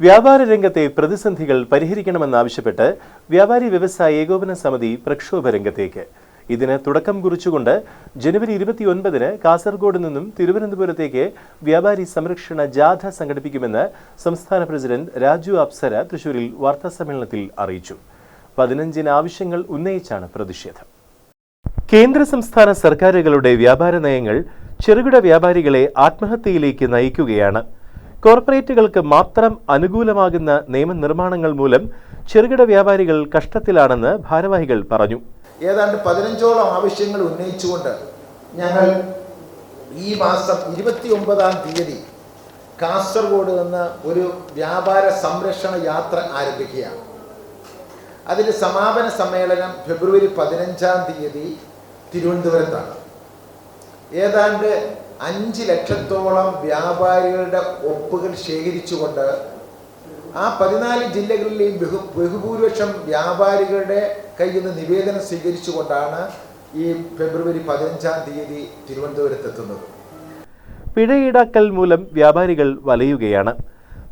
വ്യാപാര രംഗത്തെ പ്രതിസന്ധികൾ പരിഹരിക്കണമെന്നാവശ്യപ്പെട്ട് വ്യാപാരി വ്യവസായ ഏകോപന സമിതി പ്രക്ഷോഭ രംഗത്തേക്ക്. ഇതിന് തുടക്കം കുറിച്ചുകൊണ്ട് ജനുവരി ഇരുപത്തിയൊൻപതിന് കാസർഗോഡ് നിന്നും തിരുവനന്തപുരത്തേക്ക് വ്യാപാരി സംരക്ഷണ ജാഥ സംഘടിപ്പിക്കുമെന്ന് സംസ്ഥാന പ്രസിഡന്റ് രാജു അപ്സര തൃശൂരിൽ വാർത്താസമ്മേളനത്തിൽ അറിയിച്ചു. പതിനഞ്ചിന് ആവശ്യങ്ങൾ ഉന്നയിച്ചാണ് പ്രതിഷേധം. കേന്ദ്ര സംസ്ഥാന സർക്കാരുകളുടെ വ്യാപാര നയങ്ങൾ ചെറുകിട വ്യാപാരികളെ ആത്മഹത്യയിലേക്ക് നയിക്കുകയാണ്. കോർപ്പറേറ്റുകൾക്ക് മാത്രം അനുകൂലമാകുന്ന നിയമനിർമ്മാണങ്ങൾ മൂലം ചെറുകിട വ്യാപാരികൾ കഷ്ടത്തിലാണെന്ന് ഭാരവാഹികൾ പറഞ്ഞു. ഏതാണ്ട് പതിനഞ്ചോളം ആവശ്യങ്ങൾ ഉന്നയിച്ചുകൊണ്ട് ഞങ്ങൾ ഈ മാസം ഇരുപത്തി ഒമ്പതാം തീയതി കാസർഗോഡ് നിന്ന് ഒരു വ്യാപാര സംരക്ഷണ യാത്ര ആരംഭിക്കുകയാണ്. അതിന്റെ സമാപന സമ്മേളനം ഫെബ്രുവരി പതിനഞ്ചാം തീയതി തിരുവനന്തപുരത്താണ്. ഏതാണ്ട് അഞ്ച് ലക്ഷത്തോളം വ്യാപാരികളുടെ ഒപ്പുകൾ ശേഖരിച്ചുകൊണ്ട് ആ പതിനാല് ജില്ലകളിലെയും ബഹു ബഹുഭൂരിപക്ഷം വ്യാപാരികളുടെ കയ്യിൽ നിന്ന് നിവേദനം സ്വീകരിച്ചുകൊണ്ടാണ് ഈ ഫെബ്രുവരി പതിനഞ്ചാം തീയതി തിരുവനന്തപുരത്ത് എത്തുന്നത് ഈടാക്കൽ മൂലം വ്യാപാരികൾ വലയുകയാണ്.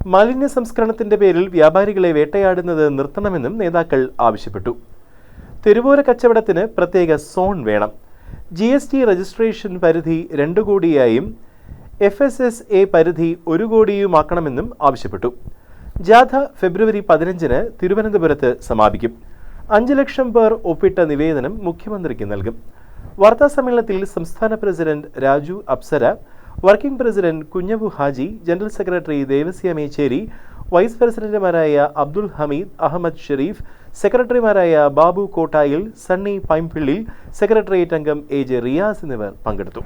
മാലിന്യ സംസ്കരണത്തിന്റെ പേരിൽ വ്യാപാരികളെ വേട്ടയാടുന്നത് നിർത്തണമെന്നും നേതാക്കൾ ആവശ്യപ്പെട്ടു. തെരുവോര കച്ചവടത്തിന് പ്രത്യേക സോൺ വേണം. ജി എസ് ടി രജിസ്ട്രേഷൻ പരിധി രണ്ട് കോടിയായും എഫ് എസ് എസ് എ പരിധി ഒരു കോടിയുമാക്കണമെന്നും ആവശ്യപ്പെട്ടു. ജാഥ ഫെബ്രുവരി പതിനഞ്ചിന് തിരുവനന്തപുരത്ത് സമാപിക്കും. അഞ്ച് ലക്ഷം പേർ ഒപ്പിട്ട നിവേദനം മുഖ്യമന്ത്രിക്ക് നൽകും. വാർത്താ സമ്മേളനത്തിൽ സംസ്ഥാന president Raju Apsara working president Kunhabu Haji general secretary Devasya Mechery vice പ്രസിഡന്റുമാരായ അബ്ദുൽ ഹമീദ് അഹമ്മദ് ഷെരീഫ് സെക്രട്ടറിമാരായ ബാബു കോട്ടായിൽ സണ്ണി പൈംപിള്ളി സെക്രട്ടേറിയറ്റ് അംഗം എ ജെ റിയാസ് എന്നിവർ പങ്കെടുത്തു.